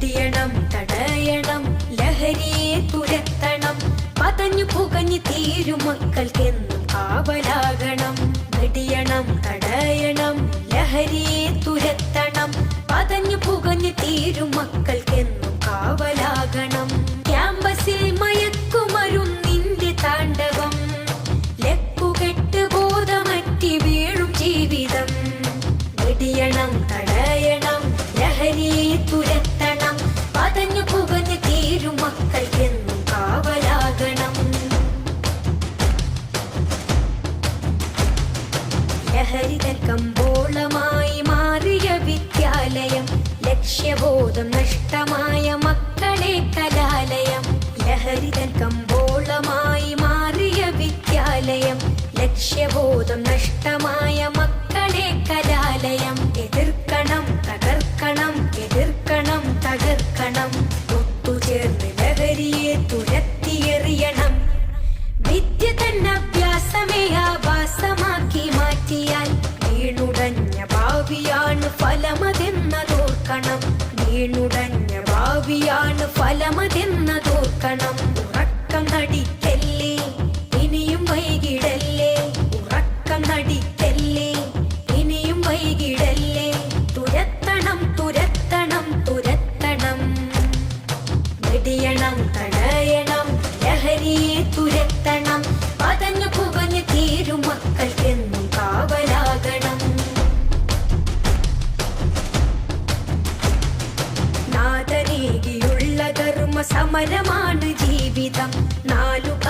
വെടിയണം തടയണം ലഹരിയെ തുരത്തണം. പതഞ്ഞു പുകഞ്ഞു തീരും മക്കൾക്കെന്നും കാവലാകണം. വെടിയണം തടയണം ലഹരിയെ തുരത്തണം. പതഞ്ഞു പുകഞ്ഞു തീരും മക്കൾക്കെന്നും തീരും മക്കൾക്കെന്നും കാവലാകണം. ലഹരിതൻ കമ്പോളമായി മാറിയ വിദ്യാലയം ലക്ഷ്യബോധം നഷ്ടമായ മക്കളെ കലാലയം. ലഹരിതൻ കമ്പോളമായി മാറിയ വിദ്യാലയം ലക്ഷ്യബോധം നഷ്ടമായ മക്കളെ ഭാവിയാണ് ഫലമതെന്നതോർക്കണം നീണുടഞ്ഞ ഭാവിയാണ് ഫലമതെന്നതോർക്കണം സമരമാണ് ജീവിതം. നാലുക